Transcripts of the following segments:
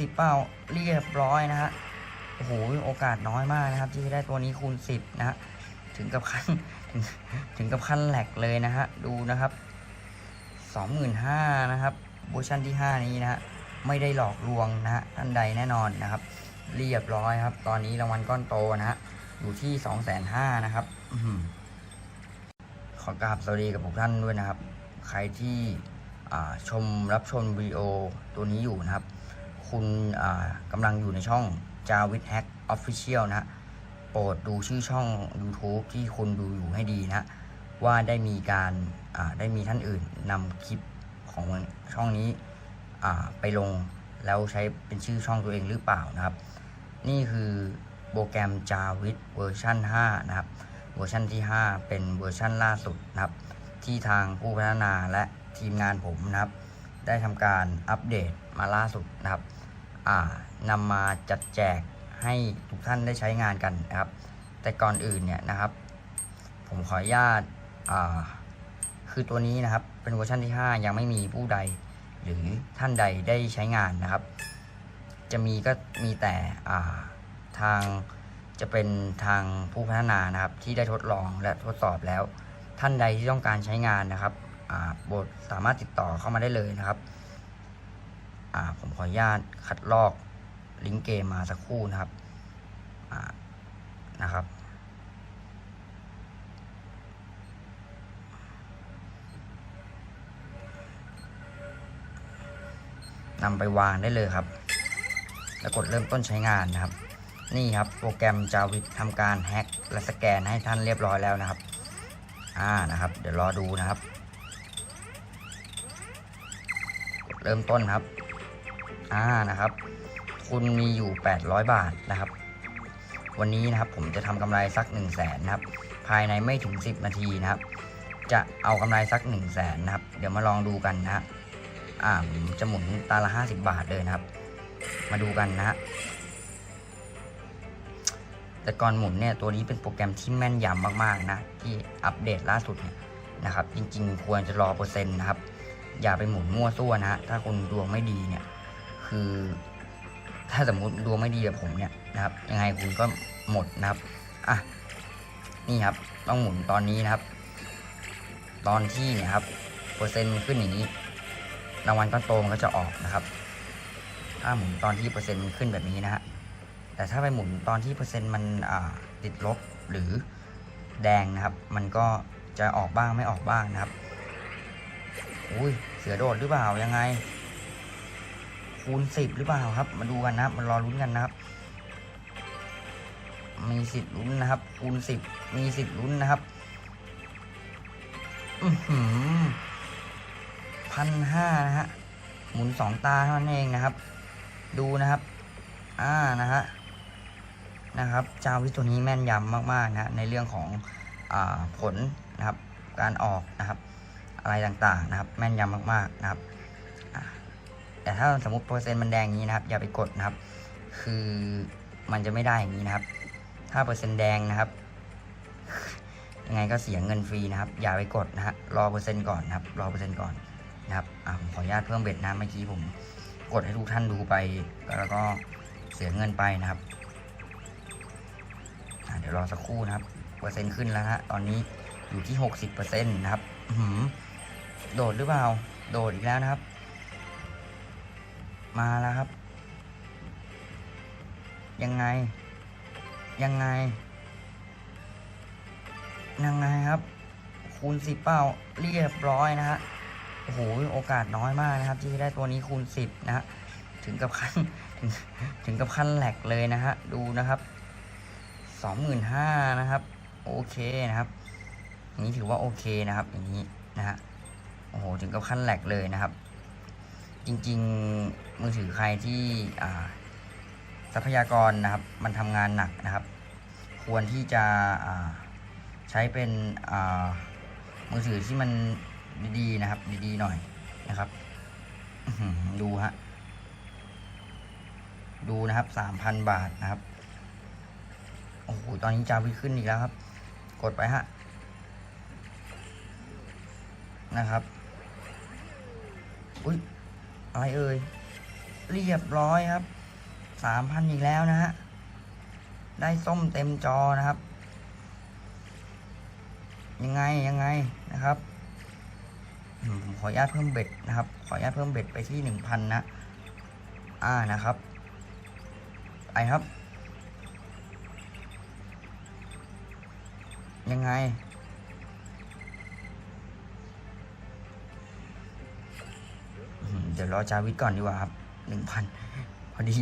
สิบเป้าเรียบร้อยนะฮะโอ้โหโอกาสน้อยมากนะครับ ที่จะได้ตัวนี้คูณสิบนะฮะถึงกับขั้นถึงถึงกับขั้นแหลกเลยนะฮะดูนะครับสองหมื่นห้านะครับเวอร์ชันที่ห้านี้นะฮะไม่ได้หลอกลวงนะฮะท่านใดแน่นอนนะครับ เรียบร้อยครับ ตอนนี้รางวัลก้อนโตนะฮะอยู่ที่สองแสนห้านะครับอขอกราบสวัสดีกับทุกท่านด้วยนะครับ ใครที่ชมรับชมวิดีโอตัวนี้อยู่นะครับ คุณกำลังอยู่ในช่องจาวิทแฮกออฟฟิเชียลนะฮะโปรดดูชื่อช่อง YouTube ที่คุณดูอยู่ให้ดีนะว่าได้มีการได้มีท่านอื่นนำคลิปของช่องนี้ไปลงแล้วใช้เป็นชื่อช่องตัวเองหรือเปล่านะครับ นี่คือโปรแกรม Javis เวอร์ชัน5นะครับเวอร์ชันที่ 5 เป็นเวอร์ชันล่าสุดนะครับ ที่ทางผู้พัฒนาและทีมงานผมนะครับ ได้ทำการอัปเดตมาล่าสุดนะครับ นำมาจัดแจกให้ทุกท่านได้ใช้งานกันนะครับ แต่ก่อนอื่นเนี่ยนะครับ ผมขออนุญาตคือตัวนี้นะครับเป็นเวอร์ชันที่ 5 ยังไม่มีผู้ใดหรือท่านใดได้ใช้งานนะครับ จะมีก็มีแต่ทางจะเป็นทางผู้พัฒนานะครับ ที่ได้ทดลองและทดสอบแล้ว ท่านใดที่ต้องการใช้งานนะครับบทสามารถติดต่อเข้ามาได้เลยนะครับ ผมขออนุญาตคัดลอกลิงก์เกมมาสักครู่นะครับนะครับ นำไปวางได้เลยครับ แล้วกดเริ่มต้นใช้งานนะครับ นี่ครับโปรแกรม Javis ทำการแฮ็กและสแกนให้ท่านเรียบร้อยแล้วนะครับ อ่านะครับ เดี๋ยวรอดูนะครับ กดเริ่มต้นครับ อ่านะครับ คุณมีอยู่ 800 บาทนะครับ วันนี้นะครับผมจะทำกำไรสัก 1 0 0 0 0แสนนะครับ ภายในไม่ถึง 10 นาทีนะครับ จะเอากำไรสัก 1 0 0 0 0แสนนะครับ เดี๋ยวมาลองดูกันนะฮะอ่าจะหมุนตาละ 50 บาทเลยนะครับ มาดูกันนะฮะแต่ก่อนหมุนเนี่ยตัวนี้เป็นโปรแกรมที่แม่นยำมากๆนะที่อัปเดตล่าสุดเนี่ยนะครับ จริงๆ ควรจะรอเปอร์เซ็นต์นะครับ อย่าไปหมุนมั่วซั่วนะฮะถ้าคุณดวงไม่ดีเนี่ย คือถ้าสมมติดวงไม่ดีแบบผมเนี่ยนะครับ ยังไงคุณก็หมดนะครับอะนี่ครับ ต้องหมุนตอนนี้นะครับ ตอนที่เนี่ยครับเปอร์เซ็นต์ขึ้นอย่างนี้รางวัลก้อนโตมันก็จะออกนะครับ ถ้าหมุนตอนที่เปอร์เซ็นต์ขึ้นแบบนี้นะฮะแต่ถ้าไปหมุนตอนที่เปอร์เซ็นต์มันติดลบหรือแดงนะครับ มันก็จะออกบ้างไม่ออกบ้างนะครับ อุ้ยเสือโดดหรือเปล่ายังไง คูณสิบหรือเปล่าครับ มาดูกันนะครับมารอลุ้นกันนะครับ มีสิทธิ์ลุ้นนะครับ คูณสิบมีสิทธิ์ลุ้นนะครับอือหือพันห้านะฮะหมุนสองตาเท่านั้นเองนะครับ ดูนะครับ อ่านะฮะนะครับเจ้าวิตัวนี้แม่นยำมากๆนะในเรื่องของอผลนะครับ การออกนะครับ อะไรต่างๆนะครับ แม่นยำมากๆนะครับ แต่ถ้าสมมติเปอร์เซ็นต์มันแดงอย่างนี้นะครับ อย่าไปกดนะครับ คือมันจะไม่ได้อย่างนี้นะครับ ถ้าเปอร์เซ็นต์แดงนะครับ ยังไงก็เสียเงินฟรีนะครับ อย่าไปกดนะฮะรอเปอร์เซ็นต์ก่อนนะครับ รอเปอร์เซ็นต์ก่อนนะครับอ่าผมขออนุญาตเพิ่มเบ็ดนะเมื่อกี้ผมกดให้ทุกท่านดูไป แล้วก็เสียเงินไปนะครับเดี๋ยวรอสักครู่นะครับ เปอร์เซ็นต์ขึ้นแล้วฮะตอนนี้อยู่ที่หกสิบเปอร์เซ็นต์นะครับหือโดดหรือเปล่า โดดอีกแล้วนะครับ มาแล้วครับ ยังไง ยังไง ยังไงครับ คูณสิบเป้าเรียบร้อยนะฮะโอ้โหโอกาสน้อยมากนะครับ ที่จะได้ตัวนี้คูณสิบนะฮะถึงกับขั้นถึงถึงกับขั้นแหลกเลยนะฮะดูนะครับสองหมื่นห้านะครับ โอเคนะครับอย่างนี้ถือว่าโอเคนะครับ อย่างนี้นะฮะโอ้โหถึงกับขั้นแหลกเลยนะครับ จริง ๆ มือถือใครที่อ่าทรัพยากรนะครับ มันทำงานหนักนะครับ ควรที่จะใช้เป็นอ่ามือถือที่มันดีๆนะครับ ดีๆหน่อยนะครับดูฮะดูนะครับสามพันบาทนะครับโอ้โหตอนนี้จาวิขึ้นอีกแล้วครับ กดไปฮะนะครับ อุ้ย อะไรเอ่ย เรียบร้อยครับสามพันอีกแล้วนะฮะ ได้ส้มเต็มจอนะครับ ยังไงยังไงนะครับผมขออนุญาตเพิ่มเบ็ดนะครับ ขออนุญาตเพิ่มเบ็ดไปที่หนึ่งพันนะ อ่านะครับไปครับ ยังไง ดี๋ยวรอจาวิทก่อนดีกว่าครับหนึ่งพันพอดี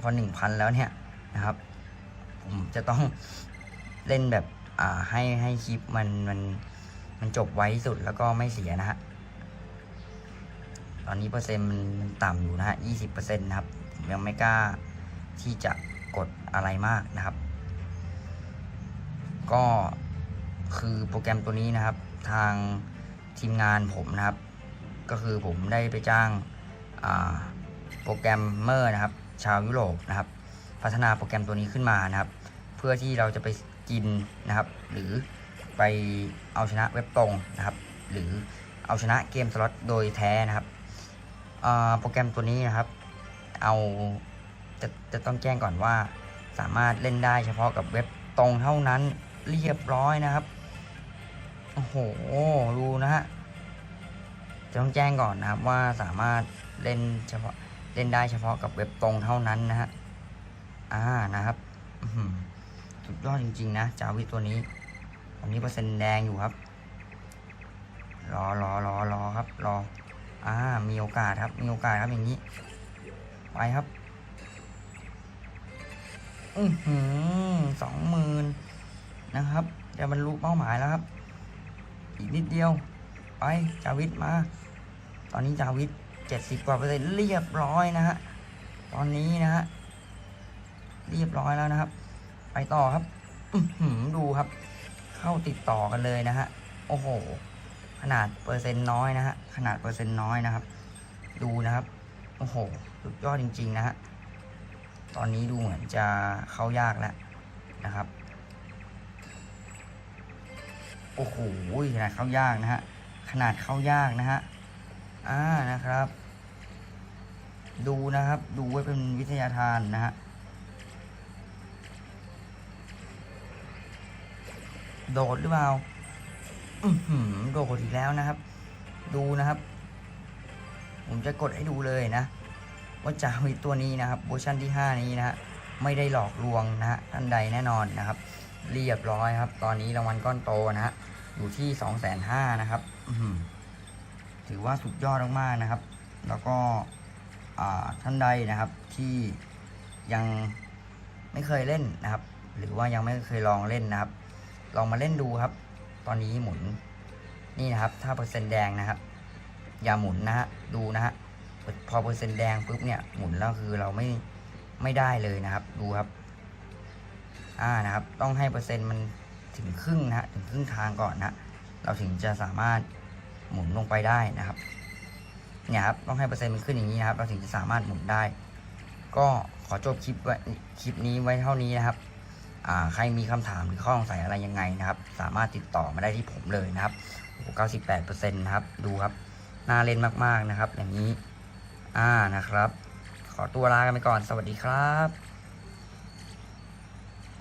พอหนึ่งพันแล้วเนี่ยนะครับ ผมจะต้องเล่นแบบอ่าให้ให้คลิปมันมันมันจบไว้ที่สุดแล้วก็ไม่เสียนะฮะตอนนี้เปอร์เซ็นต์มันมันต่ำอยู่นะฮะยี่สิบเปอร์เซ็นต์นะครับผมยังไม่กล้าที่จะกดอะไรมากนะครับ ก็คือโปรแกรมตัวนี้นะครับ ทางทีมงานผมนะครับ ก็คือผมได้ไปจ้างาโปรแกรมเมอร์นะครับ ชาวยุโรปนะครับ พัฒนาโปรแกรมตัวนี้ขึ้นมานะครับ เพื่อที่เราจะไปกินนะครับ หรือไปเอาชนะเว็บตรงนะครับ หรือเอาชนะเกมสล็อตโดยแท้นะครับโปรแกรมตัวนี้นะครับ เอาจะจะต้องแจ้งก่อนว่า สามารถเล่นได้เฉพาะกับเว็บตรงเท่านั้นเรียบร้อยนะครับโอ้โหดูนะฮะ จะต้องแจ้งก่อนนะครับว่าสามารถเล่นเฉพาะเล่นได้เฉพาะกับเว็บตรงเท่านั้นนะฮะอ่านะครับสุดยอดจริง ๆ นะจาวิตัวนี้ตอนนี้เปอร์เซ็นต์แดงอยู่ครับ รอรอรอรอครับ รอ อ่า มีโอกาสครับ มีโอกาสครับอย่างนี้ ไปครับอือหือสองหมื่นนะครับจะบรรลุเป้าหมายแล้วครับ อีกนิดเดียว ไปจาวิทมา ตอนนี้จาวิทเจ็ดสิบกว่าเปอร์เซ็นต์เรียบร้อยนะฮะตอนนี้นะฮะเรียบร้อยแล้วนะครับ ไปต่อครับอือหือดูครับ เข้าติดต่อกันเลยนะฮะโอ้โห ขนาดเปอร์เซ็นต์น้อยนะฮะขนาดเปอร์เซ็นต์น้อยนะครับ ดูนะครับโอ้โหสุดยอดจริง ๆ นะฮะตอนนี้ดูเหมือนจะเข้ายากแล้วนะครับ โอ้โหขนาดเข้ายากนะฮะ ขนาดเข้ายากนะฮะอ่านะครับ ดูนะครับ ดูไว้เป็นวิทยาทานนะฮะโดดหรือเปล่าอือหือโดดอีกแล้วนะครับ ดูนะครับ ผมจะกดให้ดูเลยนะ ว่าจาวิตัวนี้นะครับเวอร์ชันที่ 5 นี้นะฮะไม่ได้หลอกลวงนะฮะท่านใดแน่นอนนะครับ เรียบร้อยครับ ตอนนี้รางวัลก้อนโตนะฮะอยู่ที่2องแสนห้านะครับ ถือว่าสุดยอดมากๆนะครับ แล้วก็ท่านใดนะครับที่ยังไม่เคยเล่นนะครับ หรือว่ายังไม่เคยลองเล่นนะครับ ลองมาเล่นดูครับ ตอนนี้หมุนนี่นะครับ ถ้าเปอร์เซ็นต์แดงนะครับ อย่าหมุนนะฮะดูนะฮะพอเปอร์เซ็นต์แดงปุ๊บเนี่ยหมุนแล้วคือเราไม่ไม่ได้เลยนะครับ ดูครับ อ่านะครับ ต้องให้เปอร์เซ็นต์มันถึงครึ่งนะฮะถึงครึ่งทางก่อนนะ เราถึงจะสามารถหมุนลงไปได้นะครับเนี่ยครับต้องให้เปอร์เซ็นต์มันขึ้นอย่างนี้นะครับ เราถึงจะสามารถหมุนได้ ก็ขอจบคลิปไว้คลิปนี้ไว้เท่านี้นะครับใครมีคำถามหรือข้อสงสัยอะไรยังไงนะครับ สามารถติดต่อมาได้ที่ผมเลยนะครับโอ้โห98%นะครับดูครับน่าเล่นมากๆนะครับ อย่างนี้อ่านะครับ ขอตัวลากันไปก่อนสวัสดีครับ